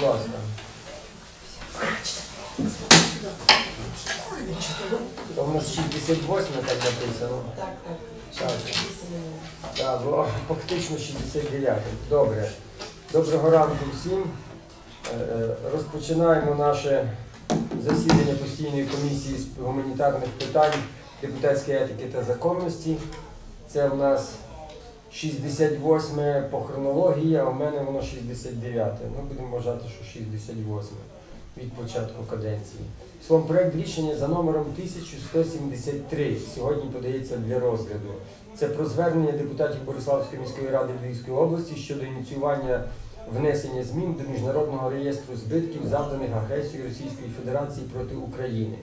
Будь ласка. То в нас 68 так написано. Так, так. Так. Так, бо фактично 69. Добре. Доброго ранку всім. Е, е, Розпочинаємо наше засідання постійної комісії з гуманітарних питань, депутатської етики та законності. Це в нас 68 по хронології, а у мене воно 69. Ну, будемо вважати, що 68 від початку каденції. Словом, проект рішення за номером 1173 сьогодні подається для розгляду. Це про звернення депутатів Бориславської міської ради Львівської області щодо ініціювання внесення змін до міжнародного реєстру збитків, завданих агресією Російської Федерації проти України.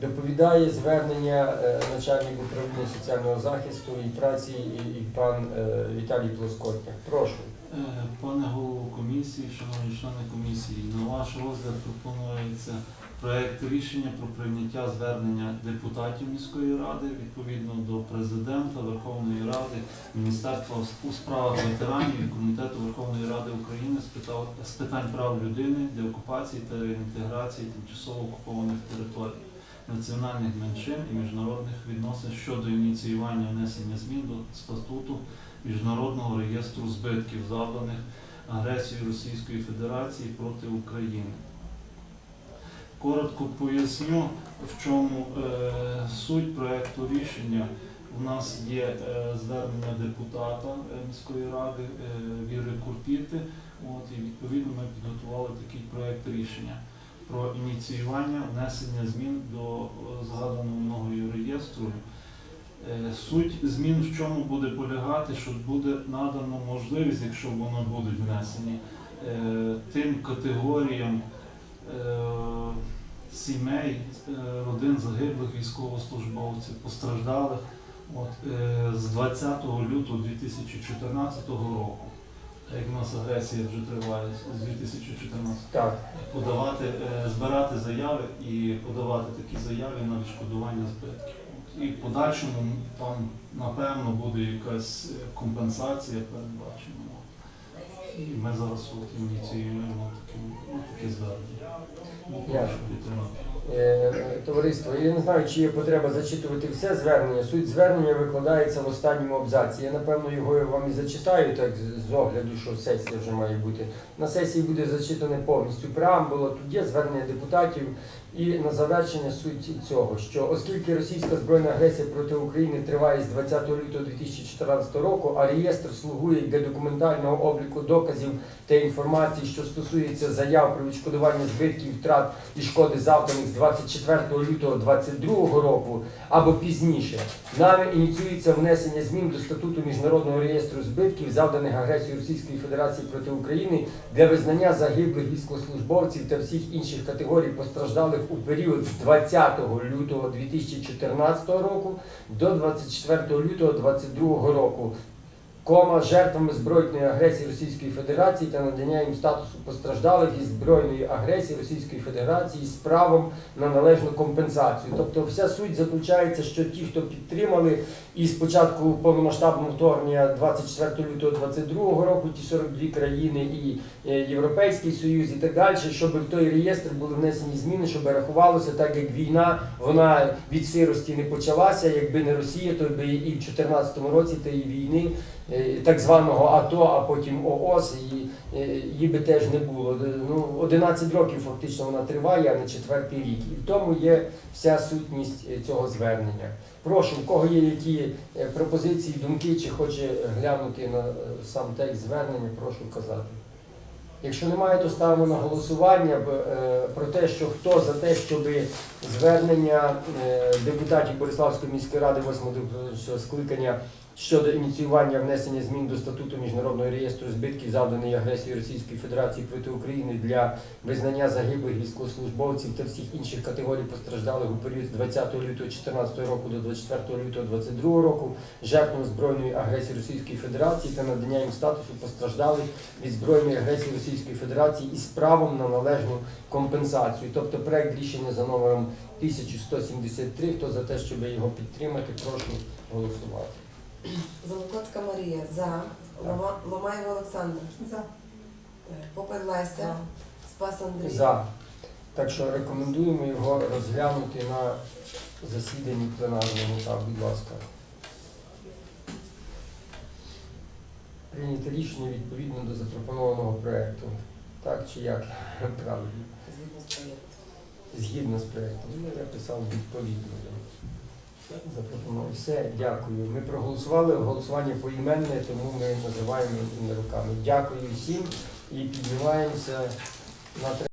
Доповідає звернення е, начальник управління соціального захисту і праці і, пан е, Віталій Плоскотняк. Прошу. Е, Пане голово комісії, шановні члени комісії, на ваш розгляд пропонується проект рішення про прийняття звернення депутатів міської ради відповідно до президента Верховної Ради, Міністерства у справах ветеранів і Комітету Верховної Ради України з питань прав людини, деокупації та реінтеграції тимчасово окупованих територій, національних меншин і міжнародних відносин щодо ініціювання внесення змін до статуту Міжнародного реєстру збитків, завданих агресією Російської Федерації проти України. Коротко поясню, в чому е, суть проекту рішення. У нас є е, звернення депутата е, міської ради е, Віри Курпіти. От, і відповідно ми підготували такий проект рішення про ініціювання внесення змін до е, згаданого мною реєстру. Е, Суть змін в чому буде полягати, що буде надано можливість, якщо вони будуть внесені, е, тим категоріям сімей, родин загиблих військовослужбовців, постраждалих от, з 20 лютого 2014 року. Як у нас агресія вже триває з 2014 Так. подавати, е, збирати заяви і подавати такі заяви на відшкодування збитків. І в подальшому там напевно буде якась е, компенсація передбачена. І ми зараз ініціюємо таке, звернення. Ну. Е, Товариство, я не знаю, чи є потреба зачитувати все звернення. Суть звернення викладається в останньому абзаці. Я напевно його вам і зачитаю, так з- огляду, що сесія вже має бути. На сесії буде зачитане повністю преамбула, тут є звернення депутатів. І на завершення суть цього, що оскільки російська збройна агресія проти України триває з 20 лютого 2014 року, а реєстр слугує для документального обліку доказів та інформації, що стосується заяв про відшкодування збитків, втрат і шкоди завданих з 24 лютого 2022 року або пізніше, нами ініціюється внесення змін до статуту міжнародного реєстру збитків, завданих агресією Російської Федерації проти України для визнання загиблих військовослужбовців та всіх інших категорій постраждалих у період з 20 лютого 2014 року до 24 лютого 2022 року. Кома жертвами збройної агресії Російської Федерації та надання їм статусу постраждалих із збройної агресії Російської Федерації з правом на належну компенсацію. Тобто вся суть заключається, що ті, хто підтримали і спочатку повномасштабного вторгнення 24 лютого 2022 року, ті 42 країни і е, Європейський Союз і так далі, щоб в той реєстр були внесені зміни, щоб рахувалося так, як війна вона від сирості не почалася. Якби не Росія, то би і в 2014 році тієї війни, так званого АТО, а потім ООС, і е, її би теж не було. Ну, 11 років фактично вона триває, а не четвертий рік. І в тому є вся сутність е, цього звернення. Прошу, в кого є які е, пропозиції, думки, чи хоче глянути на е, сам текст звернення, прошу казати. Якщо немає, то ставимо на голосування е, про те, що хто за те, щоб звернення е, депутатів Бориславської міської ради 8 скликання щодо ініціювання внесення змін до статуту міжнародного реєстру збитків, завданої агресії Російської Федерації проти України для визнання загиблих військовослужбовців та всіх інших категорій постраждалих у період з 20 лютого 2014 року до 24 лютого 2022 року жертвами збройної агресії Російської Федерації та надання їм статусу постраждалих від збройної агресії Російської Федерації із правом на належну компенсацію. Тобто проект рішення за номером 1173. Хто за те, щоб його підтримати, прошу голосувати. Залокотська Марія за. Лома- Ломаєва Олександр. За. Попер Леся. Спас Андрій. За. Так що рекомендуємо його розглянути на засіданні пленарному. Так, будь ласка. Прийняти рішення відповідно до запропонованого проєкту. Так чи як? Правильно. Згідно з проєктом. Згідно з проєктом. Ну, я писав відповідно. Запропонував. Все, дякую. Ми проголосували. Голосування поіменне, тому ми називаємо руками. Дякую всім і піднімаємося на